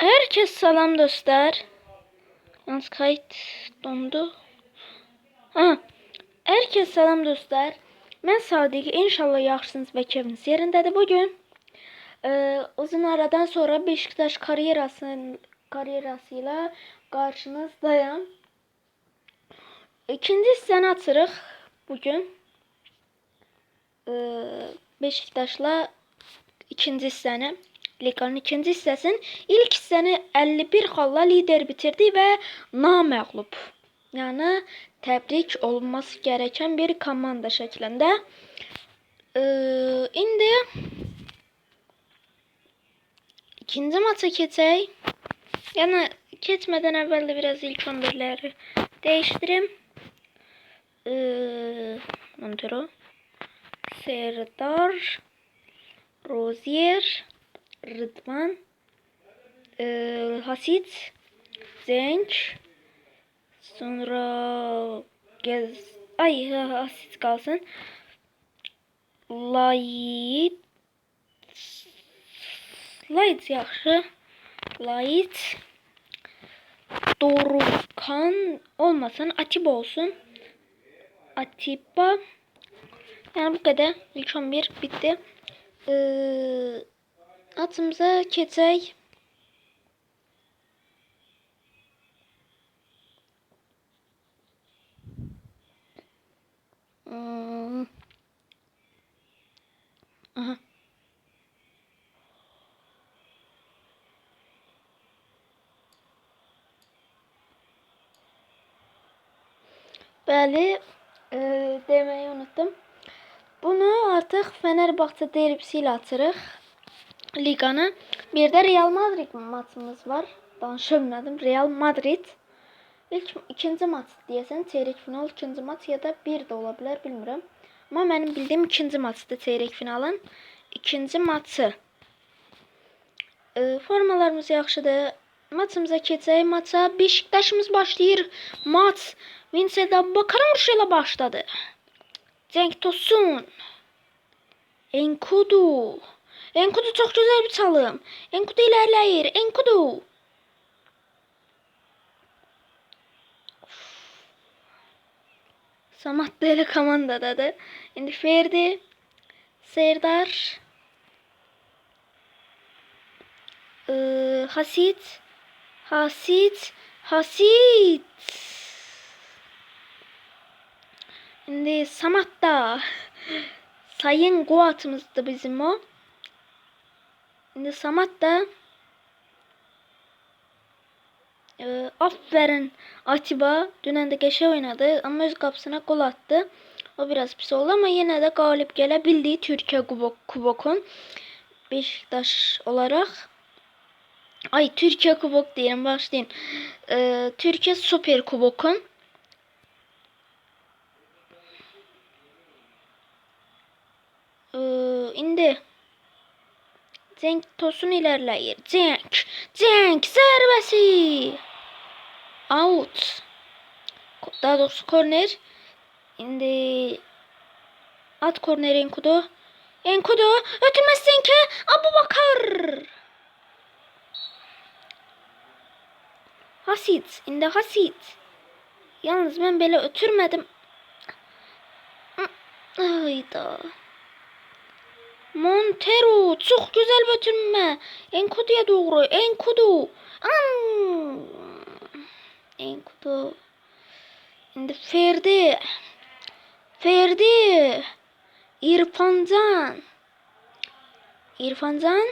Herkes salam dostlar. Yalnız kayıt dondu. Ha. Herkes salam dostlar. Ben Sadiq. İnşallah yaxşısınız və keyfiniz yerindədir bugün. Ee, uzun aradan sonra Beşiktaş kariyerası kariyerasıyla karşınızdayım. İkinci hissəni açırıq bugün. Ee, Beşiktaşla ikinci hissəni, liqanın ikinci hissəsinin ilk hissəni 51 xalla lider bitirdi və naməğlub. Yəni təbrik olunması gereken bir komanda şəklində. Ee, indi ikinci maça keçək. Yəni keçmədən əvvəl biraz ilk 11'ləri değiştirim. Ee, Serdar, Rozier, Rıdvan, e, Hasit, Zenç, sonra Gez, ay ha- Hasit kalsın. Light, Light yaxşı. Light, Dorukan olmasın, Atiba olsun. Atiba. Yani bu kadar. İlk 11 bitti. Ee, atımıza keçək. Hmm. Aha. Bəli, e, deməyi unuttum. Bunu artıq Fenerbahçe derbisi ilə açırıq. Liqanı. Bir də Real Madrid maçımız var. Danışılmadım. Real Madrid. İlk ikinci maç deyəsən, çeyrək final ikinci maç ya da bir də ola bilər, bilmirəm. Amma mənim bildiyim ikinci maçdır çeyrək finalın. ikinci maçı. E, formalarımız yaxşıdır. Maçımıza keçək. Maça Beşiktaşımız başlayır. Maç Vincent Abubakar ilə başladı. Cenk Tosun. Enkudu. Enkudu çok güzel bir çalım. Enkudu ilerleyir. Enkudu. Samat böyle komandadadır. Şimdi Ferdi. Serdar. Ee, Hasit. Hasit. Hasit. Şimdi Samat'ta sayın Guat'ımızdı bizim o. Şimdi Samat'ta e, aferin Atiba dünən də qəşəng oynadı, amma öz qapısına gol attı. O biraz pis oldu ama yine de galip gələ bildi Türkiyə kubok, kubokun Beşiktaş olarak. Ay Türkiyə kubok deyirəm, başlayın. E, Türkiyə Super Kubokun Ee, indi. Cenk Tosun ilerleyir. Cenk. Cenk zərbesi. Out. Daha doğrusu korner. İndi at korneri Enkudu. Enkudu ötürmezsin ki Abu Bakar. Hasit. İndi Hasit. Yalnız ben böyle ötürmedim. Ayda. Montero çok güzel götürme. Enkudu'ya doğru. Enkudu. An. Enkudu. Şimdi Ferdi. Ferdi. İrfancan. İrfancan.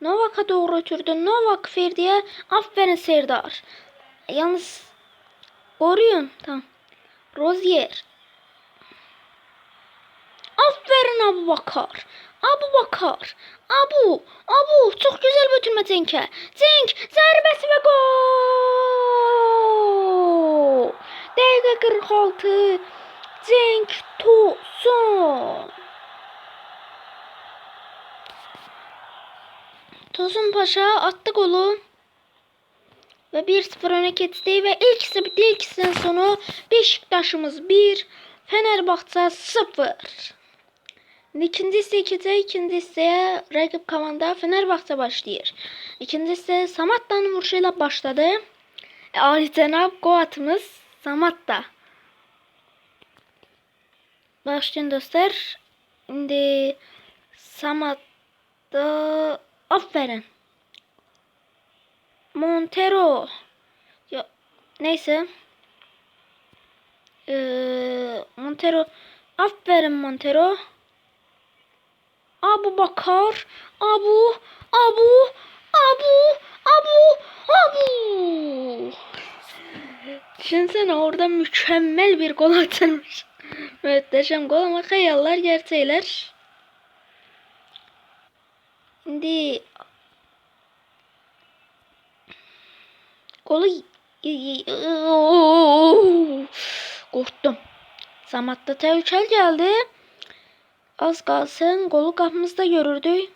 Novak'a doğru götürdü. Novak Ferdi'ye. Aferin Serdar. Yalnız koruyun. Tamam. Rozier. Aferin Abu Bakar. Abu Bakar. Abu. Abu. Çok güzel götürme Cenk'e. Cenk. Zərbesi ve gol. Dəqiqə 46. Cenk Tosun. Tosun Paşa attı golü. Ve 1-0 öne geçti ve ilkisi bitti. İlkisinin sonu Beşiktaşımız 1, Fenerbahçe 0. İkinci hissə keçək. İkinci hissəyə rəqib komanda Fenerbahçe başlayır. İkinci hissə Samatta'nın vuruşu ilə başladı. E, Ali cənab gol atımız Samatta. Başlayın dostlar. İndi Samatta aferin. Montero. Ya neyse. Ee, Montero. Aferin Montero. Abu Bakar. Abu. Abu. Abu. Abu. Abu. Düşünsene orada mükemmel bir gol atılmış. Muhteşem gol ama hayallar gerçekler. Şimdi golü korktum. Samat'ta təhlükəl geldi. Az kalsın golü qapımızda görürdük.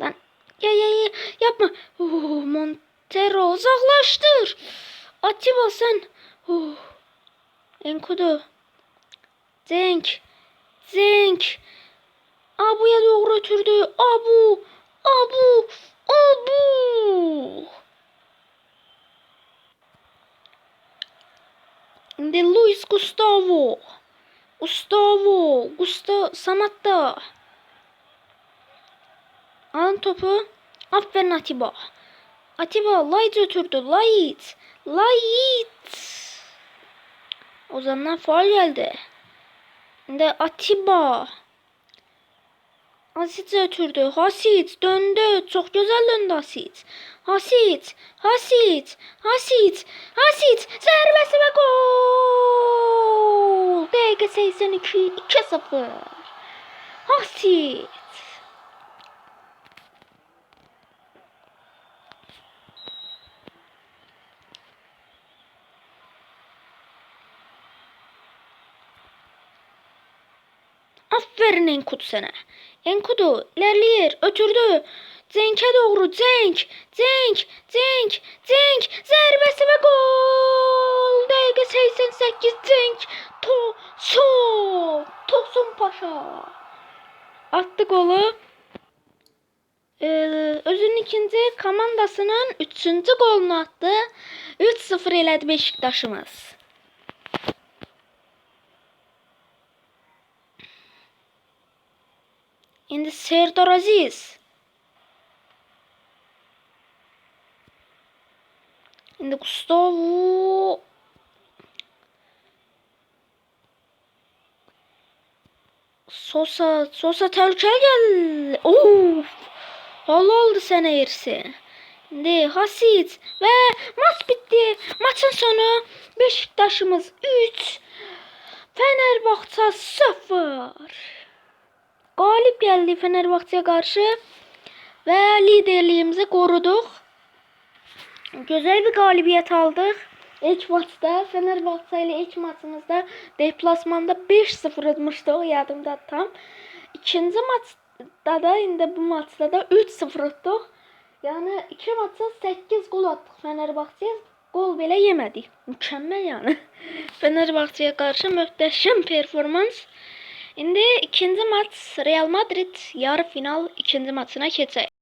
Lan ya ya ya yapma. Oh, Montero uzaklaştır. Atiba sen. Oh. Enkudu. Cenk. Cenk. Abu'ya doğru ötürdü. Abu. Abu. Abu. Şimdi Luis Gustavo. Gustavo. Gustavo. Samatta. Alın topu. Aferin Atiba. Atiba Light götürdü. Light. Light. Ozan'dan faal geldi. Şimdi Atiba. Hasit götürdü. Hasit döndü. Çok güzel döndü Hasit. Hasit. Hasit. Hasit. Hasit. Və gol. Dəqiqə 82. 2-0. Hasit. Aferin Enkudu sana. Enkudu ilerleyir. Ötürdü. Cenk'e doğru. Cenk. Cenk. Cenk. Cenk. Zərbəsi və gol. Dəqiqə 88. Cenk. Tosun. Tosun Paşa. Attı golü. Ee, özünün ikinci komandasının üçüncü golunu attı. 3-0 elədi Beşiktaşımız. İndi Serdar Aziz. İndi Gustavo. Sosa, Sosa təhlükəli gəl. Of! Hal oldu sənə yerisi. İndi Hasit və maç bitdi. Maçın sonu Beşiktaşımız 3, Fenerbahçe 0. Galip geldi Fenerbahçe'ye karşı ve liderliğimizi koruduk. Güzel bir galibiyet aldık. İlk maçta Fenerbahçe ile ilk maçımızda deplasmanda 5-0 atmıştık yadımda tam. İkinci maçta da indi bu maçta da 3-0 attık. Yani iki maçta 8 gol attık Fenerbahçe'ye. Gol bile yemedik. Mükemmel yani. Fenerbahçe'ye karşı muhteşem performans. İndi ikinci maç Real Madrid yarı final ikinci maçına keçək.